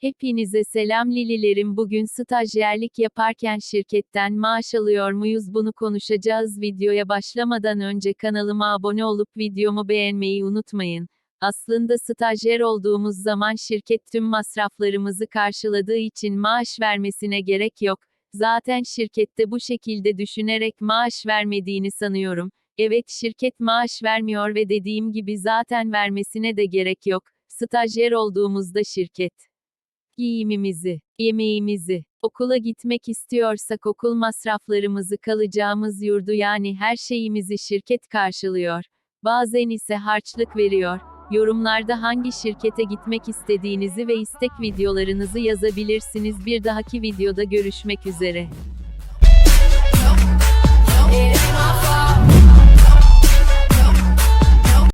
Hepinize selam Lililerim. Bugün stajyerlik yaparken şirketten maaş alıyor muyuz bunu konuşacağız. Videoya başlamadan önce kanalıma abone olup videomu beğenmeyi unutmayın. Aslında stajyer olduğumuz zaman şirket tüm masraflarımızı karşıladığı için maaş vermesine gerek yok. Zaten şirkette bu şekilde düşünerek maaş vermediğini sanıyorum. Evet şirket maaş vermiyor ve dediğim gibi zaten vermesine de gerek yok. Stajyer olduğumuzda şirket giyimimizi, yemeğimizi, okula gitmek istiyorsak okul masraflarımızı kalacağımız yurdu yani her şeyimizi şirket karşılıyor. Bazen ise harçlık veriyor. Yorumlarda hangi şirkete gitmek istediğinizi ve istek videolarınızı yazabilirsiniz. Bir dahaki videoda görüşmek üzere.